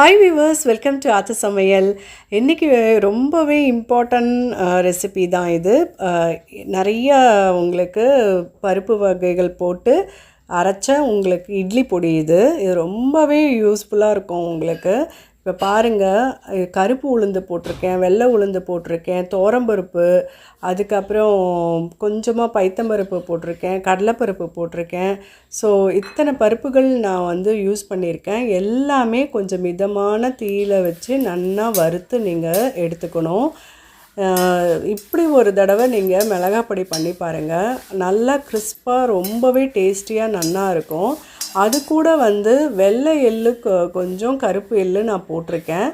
Hi viewers welcome to ஆத்த சமையல் இன்றைக்கி ரொம்பவே இம்பார்ட்டன்ட் ரெசிபி uh, தான் இது. Uh, நிறைய உங்களுக்கு பருப்பு வகைகள் போட்டு அரைச்ச உங்களுக்கு இட்லி பொடி இது. இது ரொம்பவே யூஸ்ஃபுல்லாக இருக்கும் உங்களுக்கு. இப்போ பாருங்கள் கருப்பு உளுந்து போட்டிருக்கேன் வெள்ளை உளுந்து போட்டிருக்கேன் தோரம்பருப்பு அதுக்கப்புறம் கொஞ்சமாக பைத்தம்பருப்பு போட்டிருக்கேன் கடலைப்பருப்பு போட்டிருக்கேன். ஸோ இத்தனை பருப்புகள் நான் வந்து யூஸ் பண்ணியிருக்கேன். எல்லாமே கொஞ்சம் மிதமான தீயில வச்சு நன்னா வறுத்து நீங்கள் எடுத்துக்கணும். இப்படி ஒரு தடவை நீங்கள் மிளகாப்பொடி பண்ணி பாருங்கள் நல்லா கிறிஸ்பாக ரொம்பவே டேஸ்டியாக நல்லா இருக்கும். அது கூட வந்து வெள்ளை எள்ளு கொ- கொஞ்சம் கருப்பு எள்ளு நான் போட்டிருக்கேன்.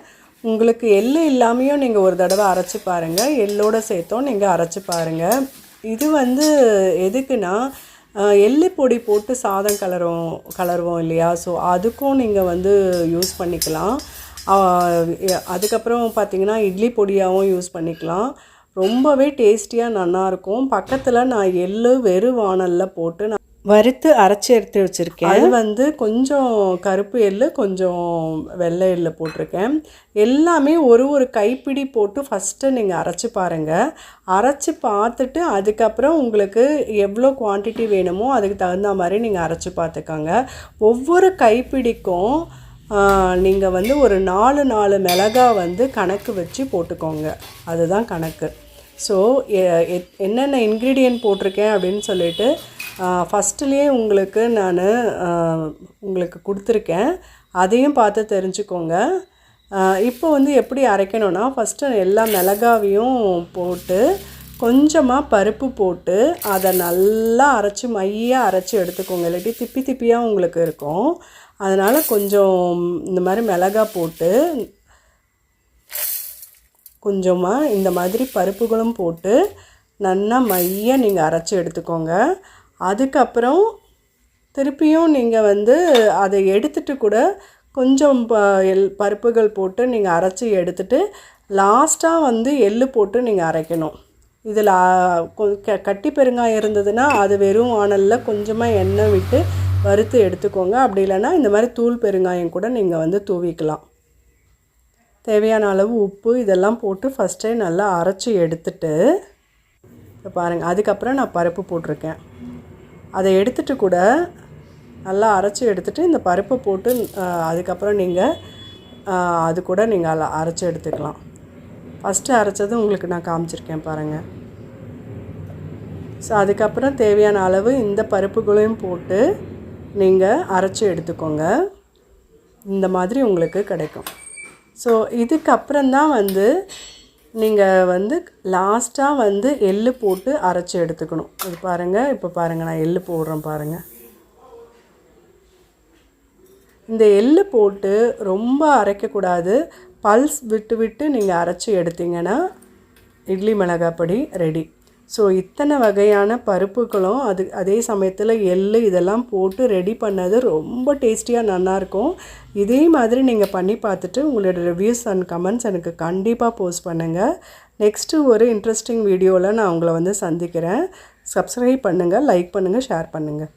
உங்களுக்கு எள்ளு இல்லாமையும் நீங்கள் ஒரு தடவை அரைச்சி பாருங்கள் எள்ளோட சேர்த்தும் நீங்கள் அரைச்சி பாருங்கள் இது வந்து எதுக்குன்னா எள்ளு பொடி போட்டு சாதம் கலரும் கலருவோம் இல்லையா? ஸோ அதுக்கும் நீங்கள் வந்து யூஸ் பண்ணிக்கலாம். அதுக்கப்புறம் பார்த்தீங்கன்னா இட்லி பொடியாகவும் யூஸ் பண்ணிக்கலாம். ரொம்பவே டேஸ்டியாக நல்லாயிருக்கும். பக்கத்தில் நான் எள்ளு வெறும் வாணலில் போட்டு நான் வறுத்து அரைச்சி எடுத்து வச்சுருக்கேன். அது வந்து கொஞ்சம் கருப்பு எள் கொஞ்சம் வெள்ளை எள்ளு போட்டிருக்கேன். எல்லாமே ஒரு ஒரு கைப்பிடி போட்டு ஃபஸ்ட்டு நீங்கள் அரைச்சி பாருங்கள் அரைச்சி பார்த்துட்டு அதுக்கப்புறம் உங்களுக்கு எவ்வளோ குவான்டிட்டி வேணுமோ அதுக்கு தகுந்த மாதிரி நீங்கள் அரைச்சி பார்த்துக்கோங்க. ஒவ்வொரு கைப்பிடிக்கும் நீங்கள் வந்து ஒரு நாலு நாலு மிளகா வந்து கணக்கு வச்சு போட்டுக்கோங்க. அதுதான் கணக்கு. ஸோ என்னென்ன இன்க்ரீடியன்ட் போட்டிருக்கேன் அப்படின்னு சொல்லிட்டு ஃபஸ்ட்டுலேயே உங்களுக்கு நான் உங்களுக்கு கொடுத்துருக்கேன். அதையும் பார்த்து தெரிஞ்சுக்கோங்க. இப்போ வந்து எப்படி அரைக்கணும்னா ஃபஸ்ட்டு எல்லா மிளகாவையும் போட்டு கொஞ்சமாக பருப்பு போட்டு அதை நல்லா அரைச்சி மையாக அரைச்சி எடுத்துக்கோங்க. இல்லாட்டி திப்பி திப்பியாக உங்களுக்கு இருக்கும். அதனால் கொஞ்சம் இந்த மாதிரி மிளகா போட்டு கொஞ்சமாக இந்த மாதிரி பருப்புகளும் போட்டு நல்லா மையாக நீங்கள் அரைச்சி எடுத்துக்கோங்க. அதுக்கப்புறம் திருப்பியும் நீங்கள் வந்து அதை எடுத்துட்டு கூட கொஞ்சம் ப எல் பருப்புகள் போட்டு நீங்கள் அரைச்சி எடுத்துட்டு லாஸ்ட்டாக வந்து எள் போட்டு நீங்கள் அரைக்கணும். இதில் க கட்டி பெருங்காயம் இருந்ததுன்னா அது வெறும் வாணலில் கொஞ்சமாக எண்ணெய் விட்டு வறுத்து எடுத்துக்கோங்க. அப்படி இல்லைன்னா இந்த மாதிரி தூள் பெருங்காயம் கூட நீங்கள் வந்து தூவிக்கலாம். தேவையான அளவு உப்பு இதெல்லாம் போட்டு ஃபஸ்ட்டே நல்லா அரைச்சி எடுத்துட்டு இப்போ பாருங்கள் அதுக்கப்புறம் நான் பருப்பு போட்டிருக்கேன். அதை எடுத்துட்டு கூட நல்லா அரைச்சி எடுத்துட்டு இந்த பருப்பை போட்டு அதுக்கப்புறம் நீங்கள் அது கூட நீங்கள் அதில் அரைச்சி எடுத்துக்கலாம். ஃபஸ்ட்டு அரைச்சது உங்களுக்கு நான் காமிச்சிருக்கேன் பாருங்கள் ஸோ அதுக்கப்புறம் தேவையான அளவு இந்த பருப்புகளையும் போட்டு நீங்கள் அரைச்சி எடுத்துக்கோங்க. இந்த மாதிரி உங்களுக்கு கிடைக்கும். ஸோ இதுக்கப்புறம் தான் வந்து நீங்கள் வந்து லாஸ்ட்டாக வந்து எள்ளு போட்டு அரைச்சி எடுத்துக்கணும். இது பாருங்கள் இப்போ பாருங்கள் நான் எள்ளு போடுறேன் பாருங்கள் இந்த எள்ளு போட்டு ரொம்ப அரைக்கக்கூடாது பல்ஸ் விட்டு விட்டு நீங்கள் அரைச்சி எடுத்தீங்கன்னா இட்லி மிளகாப்பொடி ரெடி ஸோ இத்தனை வகையான பருப்புகளும் அது அதே சமயத்தில் எள் இதெல்லாம் போட்டு ரெடி பண்ணது ரொம்ப டேஸ்டியாக நல்லாயிருக்கும் இதே மாதிரி நீங்கள் பண்ணி பார்த்துட்டு உங்களோட ரிவ்யூஸ் அண்ட் கமெண்ட்ஸ் எனக்கு கண்டிப்பாக போஸ்ட் பண்ணுங்கள் நெக்ஸ்ட்டு ஒரு இன்ட்ரெஸ்டிங் வீடியோவில் நான் உங்களை வந்து சந்திக்கிறேன். சப்ஸ்கிரைப் பண்ணுங்கள் லைக் பண்ணுங்கள் ஷேர் பண்ணுங்கள்